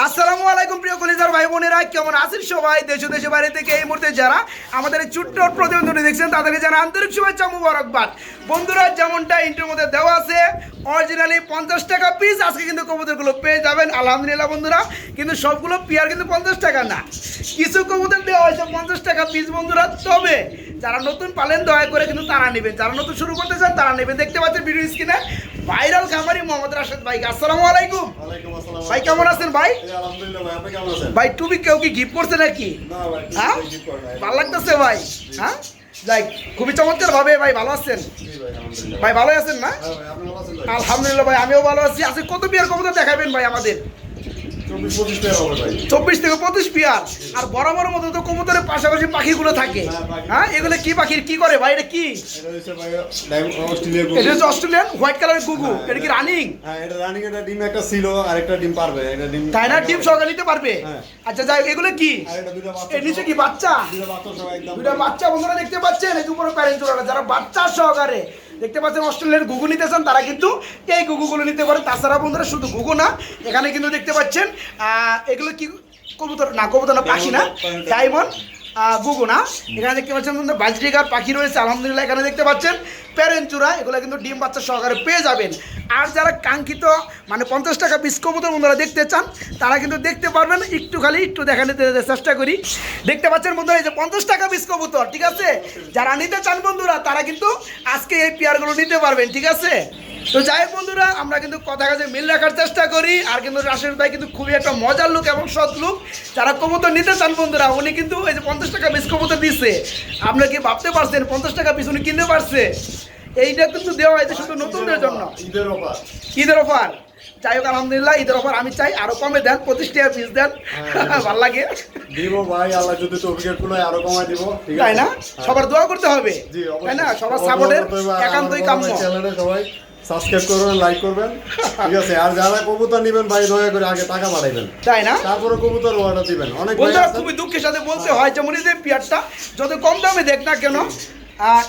আসসালামু আলাইকুম, প্রিয় কলিজার ভাই বোনেরা। কেমন আছেন সবাই? দেশ দেশে বাইরে থেকে এই মুহূর্তে যারা আমাদের ছোট্ট প্রতিবেদনটি দেখছেন, তাদেরকে জানা আন্তরিক শুভেচ্ছা মুবারকবাদ। বন্ধুরা, যেমনটা ইন্টার মধ্যে দেওয়া আছে অরিজিনালি পঞ্চাশ টাকা পিস আজকে কিন্তু কবুতরগুলো পেয়ে যাবেন। আলহামদুলিল্লাহ, বন্ধুরা, কিন্তু সবগুলো পেয়ার কিন্তু পঞ্চাশ টাকা না। কিছু কবুতর দেওয়া হয়েছে পঞ্চাশ টাকা পিস বন্ধুরা। তবে যারা নতুন পালেন, দয়া করে কিন্তু তারা নেবেন। যারা নতুন শুরু করতে চান, তারা নেবেন। দেখতে পাচ্ছেন ভিডিও স্ক্রিনে ভাইরাল খামারি মোহাম্মদ রাশেদ ভাই আসসালামু আলাইকুম। ভাই কেমন আছেন ভাই? ভাই, টুপি কেউ কি গিফট করছে নাকি? ভালো হ্যাঁ। ভালো লাগতেছে ভাই হ্যাঁ? যাই খুবই চমৎকার ভাবে ভাই ভালো আছেন। ভাই, ভালো আছেন না? হ্যাঁ ভালো আছেন ভাই? আলহামদুলিল্লাহ ভাই আমিও ভালো আছি। আজকে কত বিয়ার কবুতর দেখাবেন ভাই আমাদের? চব্বিশ, থেকে পঁচিশ পিয়ার? আর বড় মতো তো কবুতরের পাশাপাশি পাখিগুলো থাকে। হ্যাঁ, হ্যাঁ এগুলো কি পাখির কি করে ভাই? এটা কি? এটা হচ্ছে এটা অস্ট্রেলিয়ান হোয়াইট কালারের গুগু হ্যাঁ, এটা কি রানিং হ্যাঁ, এটা running একটা ডিম একটা ছিল, আর একটা ডিম পারবে। এটা ডিম- তাই না? সহকারে নিতে পারবে? হ্যাঁ। আচ্ছা যাই এগুলো কি? এটা এর নিচে কি বাচ্চা? বাচ্চা দুটা বাচ্চা বন্ধুরা দেখতে পাচ্ছেন এই প্যারেন্ট যারা বাচ্চা সহকারে দেখতে পাচ্ছেন অস্ট্রেলিয়ার গুগু নিতে চান তারা কিন্তু এই গুগুগুলো নিতে পারে। তাছাড়া বন্ধুরা শুধু গুগু না এখানে কিন্তু দেখতে পাচ্ছেন আহ, এগুলো কি কবুতর? না কবুতর না পাখি না ডায়মন্ড। গুগু না? এখানে দেখতে পাচ্ছেন বন্ধুরা বাজরিগার পাখি রয়েছে আলহামদুলিল্লাহ এখানে দেখতে পাচ্ছেন। প্যারেন্ট চূড়া এগুলো কিন্তু ডিম বাচ্চা সহকারে পেয়ে যাবেন। আর যারা কাঙ্ক্ষিত মানে পঞ্চাশ টাকা পিস কবুতর বন্ধুরা দেখতে চান তারা কিন্তু দেখতে পারবেন একটু খালি একটু দেখা নিতে চেষ্টা করি। দেখতে পাচ্ছেন বন্ধুরা এই যে পঞ্চাশ টাকা পিস কবুতর ঠিক আছে? যারা নিতে চান বন্ধুরা তারা কিন্তু আজকে এই পেয়ারগুলো নিতে পারবেন ঠিক আছে? তো যাই বন্ধুরা আমরা কিন্তু কথা কাছে মিল রাখার চেষ্টা করি আর কিন্তু রাশেদ ভাই কিন্তু খুবই একটা মজার লোক এবং সৎ লোক যারা কবুতর নিতে চান বন্ধুরা উনি কিন্তু এই যে পঞ্চাশ টাকা পিস কবুতর দিচ্ছে আপনারা কি ভাবতে পারছেন পঞ্চাশ টাকা পিস উনি কিনতে পারছে? এইটা কিন্তু দেওয়া হয়েছে শুধু নতুনদের জন্য। ঈদের offer। ঈদের অফার যাই হোক আলহামদুলিল্লাহ ঈদের অফার আমি চাই আরও কমে দেন পঁচিশ টাকা পিস দেন। ভালো লাগে। দিব ভাই, আল্লাহ যদি তৌফিকের কুলায় আরও কমায় দিব, তাই না? হ্যাঁ। সবার দোয়া করতে হবে। তাই না? সবার সাপোর্টের একান্তই কাম্য। সবাই। সাবস্ক্রাইব করবেন লাইক করবেন। ঠিক আছে আর যারা কবুতর নেবেন ভাই দয়া করে আগে টাকা পাঠাইবেন তাই না? তারপরে কবুতর অর্ডার দিবেন। অনেক বন্ধুরা খুবই দুঃখের সাথে বলতে হয় যেমন এই যে পিয়ারটা যত কম দামে দেখ না কেন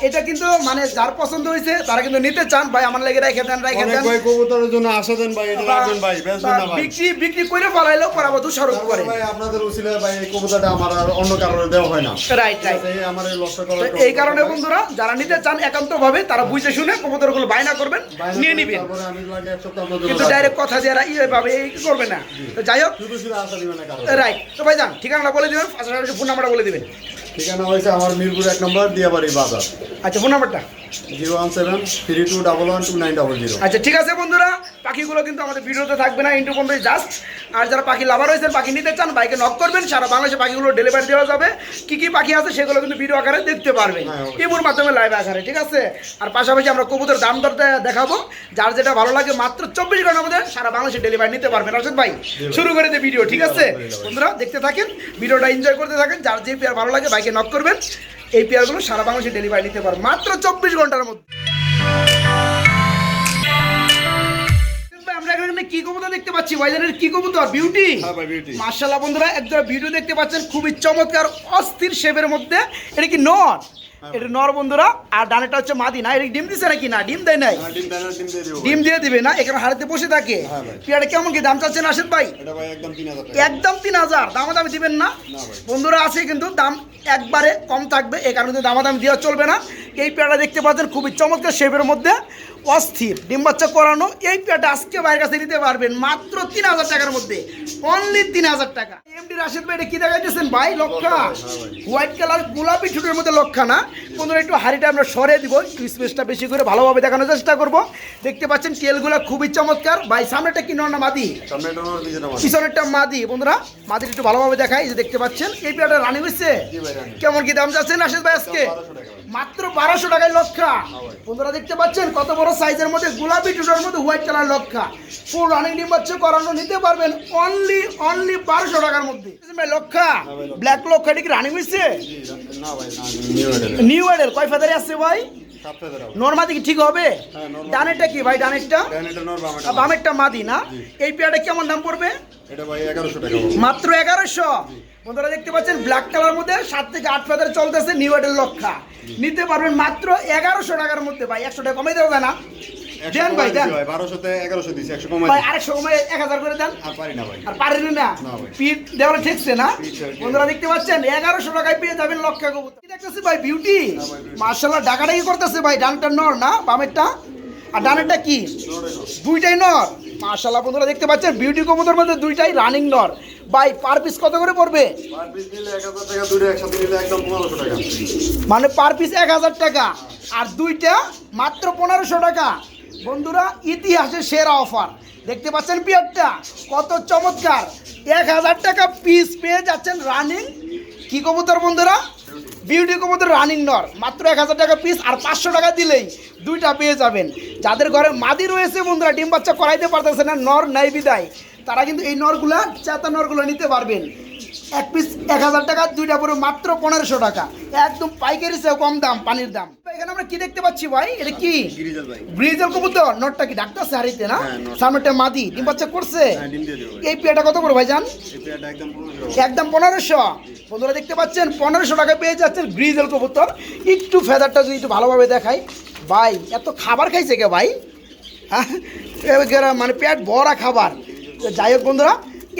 এটা কিন্তু মানে যার পছন্দ হয়েছে তারা কিন্তু নিতে চান। ভাই আমার লেগে রেখে দেন রেখে দেন। ভাই কবুতরের জন্য আশা দেন ভাই এটা রাখবেন ভাই বেচবেন না ভাই বিক্রি বিক্রি করে করাবো দোষারোপ তারপরে করে। ভাই আপনাদের উচিলায় ভাই এই কবুতরটা আমার আর অন্য কারণে দেওয়া হয় না। রাইট রাইট এই আমার এই লসটা তো এই কারণে বন্ধুরা যারা নিতে চান একান্ত ভাবে তারা বুঝে শুনে কবুতরগুলো বায়না করবেন নিয়ে করে নিবেন। তারপরে আমি লাগে এক সপ্তাহ মধ্যে কিন্তু ডাইরেক্ট কথা দিয়ে ইয়ে ভাবে এই করবে না। তো যাই হোক। শুধু শুধু আশা দিবেন না কারণ রাইট তো ভাই যান ঠিকানাটা বলে দিবেন ফোন নাম্বারটা বলে দিবেন। ঠিকানা হয়েছে আমার মিরপুর এক নম্বর দিয়াবাড়ি বাজার। আচ্ছা ফোন নাম্বারটা zero one seven three two double one two nine double zero. আচ্ছা ঠিক আছে বন্ধুরা পাখিগুলো কিন্তু আমাদের ভিডিওতে থাকবে না ইন্টু জাস্ট আর যারা পাখি লাভার হয়েছেন পাখি নিতে চান বাইকে নক করবেন সারা বাংলাদেশে পাখিগুলো ডেলিভারি দেওয়া যাবে। কি কি পাখি আছে সেগুলো কিন্তু ভিডিও আকারে দেখতে পারবেন। হ্যাঁ, ইমুর মাধ্যমে লাইভ আকারে ঠিক আছে? আর পাশাপাশি আমরা কবুতর দাম দরটা দেখাবো। যার যেটা ভালো লাগে মাত্র চব্বিশ ঘণ্টার মধ্যে সারা বাংলাদেশে ডেলিভারি নিতে পারবেন। রাশেদ ভাই শুরু করে দিয়ে ভিডিও ঠিক আছে? বন্ধুরা দেখতে থাকেন ভিডিওটা এনজয় করতে থাকেন। যার যে পেয়ার ভালো লাগে বাইকে নক করবেন। এই পেয়ারগুলো সারা বাংলাদেশে ডেলিভারি নিতে পারবেন মাত্র চব্বিশ ঘণ্টার মধ্যে। কি কবুতর দেখতে পাচ্ছি? ভাইজানের কি কবুতর? বিউটি হ্যাঁ মার্শাল্লাহ বন্ধুরা একদম ভিডিও দেখতে পাচ্ছেন। খুবই চমৎকার অস্থির শেপের মধ্যে। এটা কি নর? এটা নর বন্ধুরা আর ডানেটা হচ্ছে মাদি। না এটা ডিম দিছে নাকি? না ডিম দেয় নাই। হ্যাঁ, ডিম দিয়ে দিবে না এখানে হাড়িতে বসে থাকে। হ্যাঁ পেয়ারা কেমন কি? দাম চাচ্ছেন আসেন ভাই? একদম তিন হাজার দামাদামি দিবেন না। বন্ধুরা আছে কিন্তু দাম একবারে কম থাকবে। এই কারণে দামাদামি দেওয়া চলবে না। এই পেয়ারা দেখতে পাচ্ছেন খুবই চমৎকার শেপের মধ্যে। অস্থির। ডিম বাচ্চা করানো এই পেয়ারটা আজকে বাইরের কাছে নিতে পারবেন মাত্র তিন হাজার টাকার মধ্যে। অনলি তিন হাজার টাকা। এমডি রাশেদ ভাই এটা কি দেখাইতেছেন ভাই? লক্ষা। ভাই, হ্যাঁ। হোয়াইট কালার গোলাপি ঠুটের মধ্যে লক্ষা না? বন্ধুরা একটু হাড়িটা আমরা সরে দিব। একটু স্পেসটা বেশি করে ভালোভাবে দেখানোর চেষ্টা করব। দেখতে পাচ্ছেন তেলগুলো খুবই চমৎকার। ভাই সামনেটা কি না মাদি? পিছনেরটা মাদি। বন্ধুরা মাদির একটু ভালোভাবে দেখাই। এই যে দেখতে পাচ্ছেন এই পেয়ারটা রানি রানি। কেমন কি দাম যাচ্ছে রাশেদ ভাই আজকে। মাত্র বারোশো টাকায় লক্ষা। বন্ধুরা দেখতে পাচ্ছেন কত বড় সাইজের মধ্যে গোলাপি জুটোর মধ্যে হোয়াইট কালার লক্ষা। ফুল রানিং ডিম বাচ্চা করানো নিতে পারবেন অনলি অনলি বারোশো টাকার মধ্যে। লক্ষা। ব্ল্যাক লক্ষা। কি রানিং হয়েছে নিউ এডেল কয় ফেদারে আসছে ভাই? নর্মাদি কি ঠিক হবে? হ্যাঁ, ডানেরটা কি ভাই ডানেরটা? বামেরটা মাদি না? এই পেয়ারটা কেমন দাম পড়বে। মাত্র এগারোশো? বন্ধুরা দেখতে পাচ্ছেন ব্ল্যাক কালার মধ্যে সাত থেকে আট ফেদার চলতেছে নিউ এডের লক্ষা। নিতে পারবেন মাত্র এগারোশো টাকার মধ্যে ভাই। একশো টাকা কমে দেওয়া যায় না। দেন ভাই দেন। দিছি ভাই বারোশোতে এগারোশো দিছি একশো কমাই ভাই দিছি। আরেকশো সময় করে দেন। আর পারি না ভাই। আর পারেন না দেওয়ালে ঠেকছে না। বন্ধুরা দেখতে পাচ্ছেন এগারোশো টাকায় পেয়ে যাবেন লক্ষা কবুতর। কি দেখতেছি ভাই বিউটি ডাকাডাকি করতেছে ভাই ডানটা নর না বামেরটা? আর ডানেরটা কি? দুইটাই নর। মার্শাল্লাহ বন্ধুরা দেখতে পাচ্ছেন বিউটি কবুতর মধ্যে দুইটাই রানিং নর। ভাই পার পিস কত করে পড়বে? মানে পার পিস এক হাজার টাকা আর দুইটা মাত্র পনেরোশো টাকা। বন্ধুরা, ইতিহাসে সেরা অফার। দেখতে পাচ্ছেন পিয়ারটা? কত চমৎকার। এক হাজার টাকা পিস পেয়ে যাচ্ছেন রানিং। কি কবুতর বন্ধুরা? বিউটি কবুতর রানিং নর। মাত্র এক হাজার টাকা পিস আর পাঁচশো টাকা দিলেই দুইটা পেয়ে যাবেন। যাদের ঘরে মাদি রয়েছে বন্ধুরা, ডিম বাচ্চা করাইতে পারতেছে না, নর নাই বিদায়। তারা কিন্তু এই নরগুলা, চাতা নরগুলো নিতে পারবেন। এক পিস এক হাজার টাকা দুইটা পরে মাত্র পনেরোশো টাকা। একদম পাইকারি চেয়ে কম দাম পানির দাম। এখানে আমরা কি দেখতে পাচ্ছি ভাই? এটা কি? ব্রিজের কবুতর? নটটা কি ডাক্তার সারিতে না? হ্যাঁ, নট। সামনেটা মাদি। ডিম বাচ্চা করছে? হ্যাঁ এই পেয়াটা কত করে ভাই জান? একদম পনেরোশো। বন্ধুরা দেখতে পাচ্ছেন পনেরোশো টাকা পেয়ে যাচ্ছেন গ্রিজেল কবুতর। একটু ফেদারটা যদি একটু ভালোভাবে দেখাই। ভাই এত খাবার খাইছে কে ভাই? হ্যাঁ? মানে পেট ভরা খাবার। যাই হোক বন্ধুরা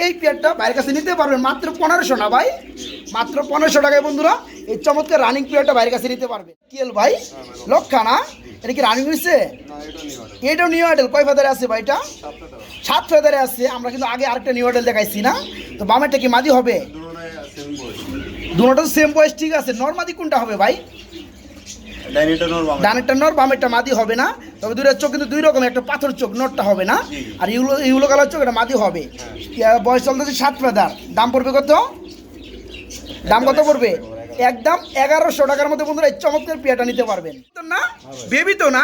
এই পেটটা বাইরের কাছে নিতে পারবেন। মাত্র পনেরোশো না ভাই? মাত্র পনেরোশো টাকায় বন্ধুরা এই চমৎকার রানিং পেয়ারটা বাইরের কাছে নিতে পারবে কি হল ভাই? লক্ষা না? এটা কি রানিং হয়েছে? এটাও নিউ আইডেল কয় ফেদারে আছে ভাই এটা? সাত ফেদারে আছে। আমরা কিন্তু আগে আরেকটা নিউ আইডেল দেখাইছি না? তো বামেরটা কি মাদি হবে? দুটো সেম বয়স। ঠিক আছে। নর্মাদি কোনটা হবে ভাই? ডানেরটা নর বামেরটা মাদি হবে না। তবে দুইটা চোখ কিন্তু দুই রকম একটা পাথর চোখ নরটা হবে না। আর ইউলো ইউলো কালার চোখ এটা মাদি হবে। বয়স চলতেছে সাত ফেদার দাম পড়বে কত? দাম কত পড়বে? একদম এগারোশো টাকার মধ্যে বন্ধুরা এই চমৎকার পেয়াটা নিতে পারবেন। তো না? বেবি তো না?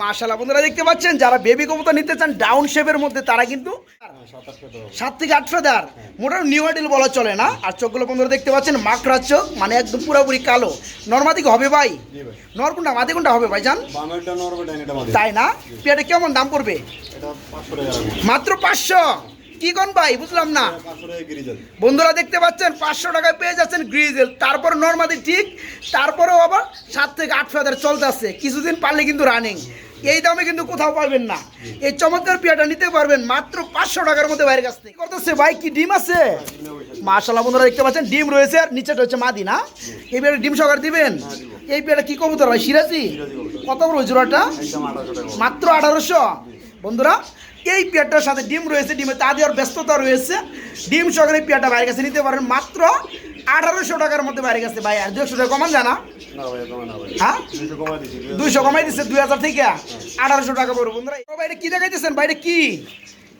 মাশাল্লাহ বন্ধুরা দেখতে পাচ্ছেন যারা বেবি কবুতর নিতে চান ডাউন শেপের মধ্যে তারা কিন্তু সাত টাকা সাত থেকে আট ফেদার মোটামুটি নিউ আইডেল বলা চলে না। আর চোখগুলো বন্ধুরা দেখতে পাচ্ছেন মাকড়া চোখ মানে একদম পুরোপুরি কালো। নর্মাদি হবে ভাই? নর কোনটা মাদি কোনটা হবে ভাই জান তাই না? পেয়াটা কেমন দাম পড়বে? মাত্র পাঁচশো। কি কোন ভাই? বুঝলাম না। বন্ধুরা দেখতে পাচ্ছেন পাঁচশো টাকায় পেয়ে যাচ্ছেন গ্রিজেল তারপর নর্মাদি ঠিক তারপরেও আবার সাত থেকে আট ফেদার চলতে আসছে কিছুদিন পারলে কিন্তু রানিং এই দামে কিন্তু কোথাও পাবেন না। এই চমৎকার পেয়াটা নিতে পারবেন মাত্র পাঁচশো টাকার মধ্যে বাইরের কাছ থেকে। করতেছে ভাই? কি ডিম আছে? মাশাল্লাহ বন্ধুরা দেখতে পাচ্ছেন ডিম রয়েছে আর নিচেটা হচ্ছে মাদি না? এই পেয়ারা ডিম সকার দিবেন? এই পেয়ারা কি কবুতর ভাই? সিরাজি? কত বড় জোড়াটা? মাত্র আঠারোশো? বন্ধুরা এই পেয়ারটার সাথে ডিম রয়েছে ডিমে তা দেওয়ার ব্যস্ততা রয়েছে। ডিম সহকারে পেয়ারটা বাইরে কাছে নিতে পারেন। মাত্র আঠারোশো টাকার মধ্যে বাইরে গেছে ভাই আর দুশো টাকা কমান জানা? হ্যাঁ? দুইশো কমাই দিচ্ছে দুই হাজার থেকে। আঠারোশো টাকা পড়বে। বন্ধুরা ভাই এটা কি দেখাইতেছেন ভাই? এটা কি?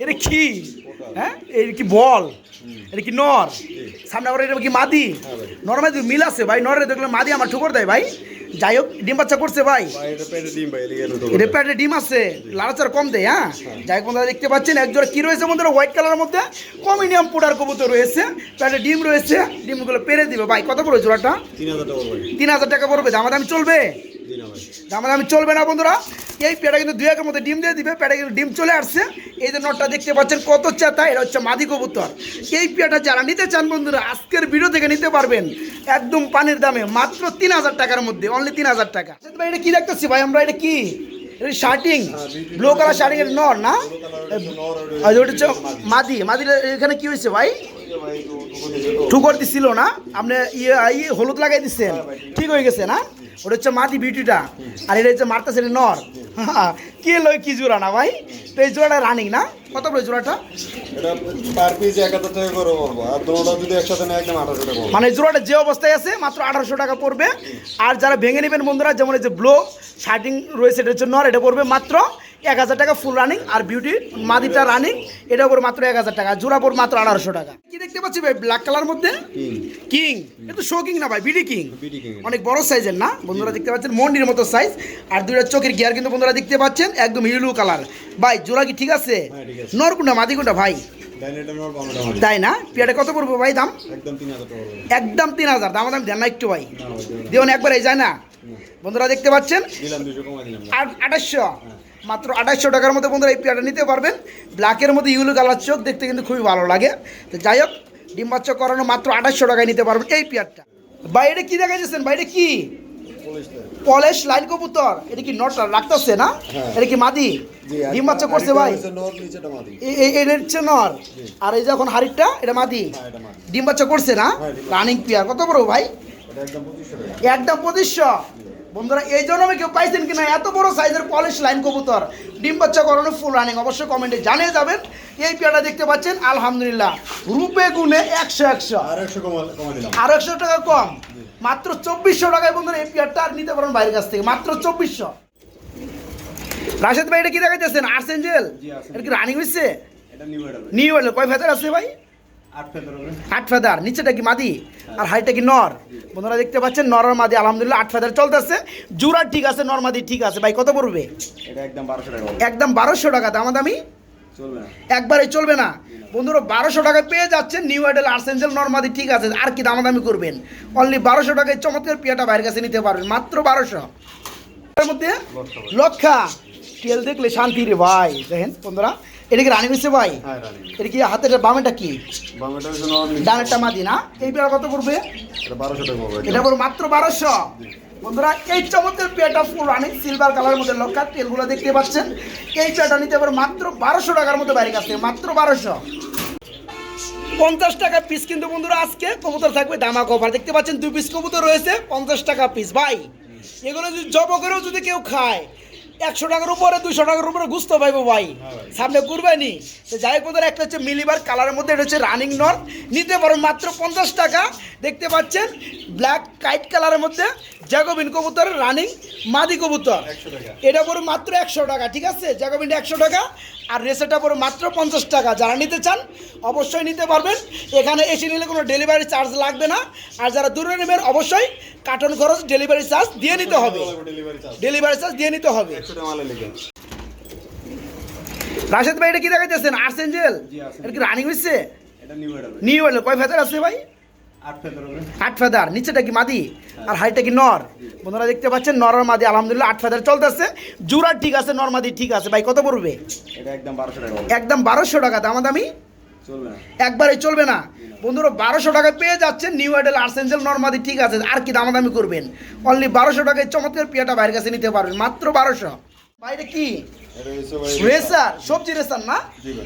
এটা কি? হ্যাঁ? এটা কি বল? এটা কি নর? সামনে আবার এটা কি মাদি? নর্মাদি মিল আছে ভাই নরে দেখলে মাদি আমার ঠুকর দেয় ভাই। যাই হোক ডিম বাচ্চা করছে ভাই। এটা ডিম প্যাটে আছে লাড়াচার কম দেয় হ্যাঁ? যাই হোক বন্ধুরা দেখতে পাচ্ছেন একজোড়া কি রয়েছে বন্ধুরা? হোয়াইট কালারের মধ্যে কমিনিয়াম পোডার কবুতর রয়েছে প্যাটে ডিম রয়েছে ডিমগুলো পেরে দিবে। ভাই কত পড়বে জোড়াটা? তিন হাজার টাকা পড়বে। দামাদামি চলবে? দামাদামি চলবে না বন্ধুরা? এই পেটা কিন্তু দুই একের মধ্যে ডিম দিয়ে দিবে পেটা কিন্তু ডিম চলে আসছে। এই যে নটটা দেখতে পাচ্ছেন কত চেতা এটা হচ্ছে মাদি কবুতর। এই পেটা যারা নিতে চান বন্ধুরা আজকের ভিডিও থেকে নিতে পারবেন। একদম পানির দামে মাত্র তিন হাজার টাকার মধ্যে অনলি তিন হাজার টাকা। আচ্ছা, ভাই এটা কি দেখতেছি? ভাই আমরা এটা কি? এটা শার্টিং ব্লু কালার শার্টিং এর নর না? ওটা হচ্ছে মাদি। মাদির এখানে কি হয়েছে ভাই? ঠুকর দিছিল না? আপনি ইয়ে ইয়ে হলুদ লাগাই দিচ্ছেন ঠিক হয়ে গেছে না? ওটা হচ্ছে মাটি বিউটিটা আর এটা হচ্ছে মারতা সেটা নর। কে লই কি জোড়া না ভাই? তো এই জোড়াটা রানিং না? কত জোড়াটা? করে পড়বে। মানে জোড়াটা যে অবস্থায় আছে মাত্র আঠারোশো টাকা পড়বে। আর যারা ভেঙে নেবেন বন্ধুরা যেমন এই যে ব্লো শার্টিং রয়েছে এটা হচ্ছে নর এটা পড়বে মাত্র এক হাজার টাকা ফুল রানিং আর বিউটি মাদিটা রানিং এটা পড়বে মাত্র এক হাজার টাকা জোড়া পড়বে মাত্র আঠারোশো টাকা। কি দেখতে পাচ্ছি ভাই? ব্ল্যাক কালার মধ্যে? কিং কিং এটা শো কিং না ভাই বিডি কিং অনেক বড় সাইজের না? বন্ধুরা দেখতে পাচ্ছেন মন্ডির মতো সাইজ আর দুইটা চোখের গিয়ার কিন্তু বন্ধুরা দেখতে পাচ্ছেন একদম ইউলু কালার ভাই জোড়া কি ঠিক আছে? হ্যাঁ, ঠিক নরকুন্ডা মাদিকুন্ডা ভাই। তাই না? পেয়াটা কত পড়ব ভাই দাম? একদম তিন হাজার দাম দাম দেন না একটু ভাই। দেবেন একবার এই যায় না? বন্ধুরা দেখতে পাচ্ছেন? আঠাশশো। মাত্র আঠাশশো টাকার মধ্যে বন্ধুরা এই পেয়ারটা নিতে পারবেন। ব্ল্যাকের মধ্যে ইউলো কালার চোখ দেখতে কিন্তু খুবই ভালো লাগে। তো যাই হোক ডিম বাচ্চা করানো মাত্র আঠাশশো টাকায় নিতে পারবেন এই পেয়ারটা। বাইরে কি দেখা যাচ্ছেন বাইরে কি? Police line. কবুতর। এটা কি নট রাখতেছে না? হ্যাঁ। এটা কি মাদি? জি, ডিম বাচ্চা করছে ভাই? এটা হচ্ছে নর। আর এই যখন হাড়িটা এটা মাদি? হ্যাঁ, এটা মাদি। ডিম বাচ্চা করছে না? হ্যাঁ। Running pair. কত বড় ভাই? একদম 2500 একদম পঁচিশশো। বন্ধুরা এই জন্য আমি কেউ পাইছেন কিনা? এত বড় সাইজের পলিশ লাইন কবুতর। ডিম বাচ্চা করানো ফুল রানিং অবশ্যই কমেন্টে জানিয়ে যাবেন। এই পেয়ারটা দেখতে পাচ্ছেন আলহামদুলিল্লাহ। রূপে গুণে একশো একশো। আর 100 কমা- কমা দিলাম। আর একশো টাকা কম। মাত্র চব্বিশশো টাকায় বন্ধুরা এই পেয়ারটা আর নিতে পারেন বাইরের কাছ থেকে। মাত্র চব্বিশশো। রাশেদ ভাই এটা কি দেখাইতেছেন? আর্স এঞ্জেল এটা কি রানিং হচ্ছে নিউ এডাল। কয় ফেদার আছে ভাই? আট ফেদার নিচেটা কি মাদি? আর হাইটা কি নর? বন্ধুরা দেখতে পাচ্ছেন নর আর মাদি আলহামদুলিল্লাহ আট ফেদার চলতেছে। জুরার ঠিক আছে নর মাদি ঠিক আছে। ভাই কত পড়বে? একদম 1200 টাকা হবে। একদম বারোশো টাকা দামা দামি। একবারে চলবে না। বন্ধুরা বারোশো টাকায় পেয়ে যাচ্ছেন নিউ আইডেল আর্সেঞ্জেল নর্মাদি ঠিক আছে। আর কি দামাদামি করবেন? অনলি বারোশো টাকায় চমৎকার পিয়াটা বাইরের কাছে নিতে পারবেন মাত্র বারোশো। এর মধ্যে লক্ষা তেল দেখলে শান্তি রে ভাই। দেখেন বন্ধুরা এটা কি রানি হয়েছে ভাই? হ্যাঁ, এটা কি হাতের বামেটা কি? ডানেরটা মাদি না? এই পেয়ারা কত পড়বে? এটা 1200 টাকা এটা। পড়বে মাত্র বারোশো। বন্ধুরা এই চমৎকার পেয়ারটা ফুল রানিং সিলভার কালারের মধ্যে লক্ষা তেলগুলো দেখতে পাচ্ছেন। এই পেয়ারটা নিতে পারে মাত্র বারোশো টাকার মধ্যে বাইরে কাছ থেকে মাত্র বারোশো। পঞ্চাশ টাকা পিস কিন্তু বন্ধুরা আজকে কবুতর থাকবে দামা কভার। দেখতে পাচ্ছেন দুই পিস কবুতর রয়েছে পঞ্চাশ টাকা পিস ভাই এগুলো যদি জব করেও যদি কেউ খায় একশো টাকার উপরে দুশো টাকার উপরে ঘুষতে পাইবো ভাই। সামনে কুরবানি তো যাই বন্ধুরা একটা হচ্ছে মিলিবার কালারের মধ্যে এটা হচ্ছে রানিং নট নিতে পারো মাত্র পঞ্চাশ টাকা। দেখতে পাচ্ছেন ব্ল্যাক কাইট কালারের মধ্যে জ্যাকোবিন কবুতরের রানিং মাদি কবুতর। এটা পড়ে মাত্র একশো টাকা ঠিক আছে? জ্যাকোবিনটা একশো টাকা আর রেসেটা পড়ে মাত্র পঞ্চাশ টাকা। যারা নিতে চান অবশ্যই নিতে পারবেন। এখানে এসে নিলে কোনো ডেলিভারি চার্জ লাগবে না। আর যারা দূরে নেবেন অবশ্যই কার্টন খরচ ডেলিভারি চার্জ দিয়ে নিতে হবে। Delivery charge. দিয়ে নিতে হবে। 100 টাকা মালে লিখে। রাশেদ ভাই এটা কি দেখাইতেছেন? আর্স এঞ্জেল এটা কি রানিং হচ্ছে নিউ এডাল। কয় ফেদার আছে ভাই? আট ফেদার নিচেটা কি মাদি? আর হাইটা কি নর? বন্ধুরা দেখতে পাচ্ছেন নর আর মাদি আলহামদুলিল্লাহ আট ফেদার চলতেছে। জুরার ঠিক আছে নর মাদি ঠিক আছে। ভাই কত পড়বে? একদম 1200 টাকা হবে। একদম বারোশো টাকা দামা দামি একবারে চলবে না। বন্ধুরা বারোশো টাকায় পেয়ে যাচ্ছেন নিউ আইডেল আর্সেঞ্জেল নর্মাদি ঠিক আছে। আর কি দামাদামি করবেন? অনলি বারোশো টাকায় চমৎকার পিয়াটা বাইরের কাছে নিতে পারবেন মাত্র বারোশো। বাইরে কি? রেসার সবজি রেসার না?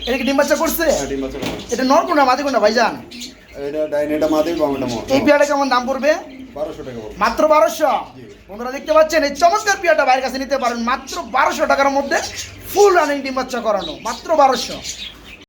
এটা কি ডিম বাচ্চা করছে? হ্যাঁ, ডিম বাচ্চা করা। এটা নর কোনা মাদি কোনা ভাইজান? এটা ডাইনেটা মাদি বামেটা মর। এই কেমন দাম পড়বে? 1200 টাকা মাত্র বারোশো? বন্ধুরা দেখতে পাচ্ছেন এই চমৎকার পিয়াটা বাইরের কাছে নিতে পারেন। মাত্র বারোশো টাকার মধ্যে ফুল রানিং ডিম বাচ্চা করানো। মাত্র বারোশো।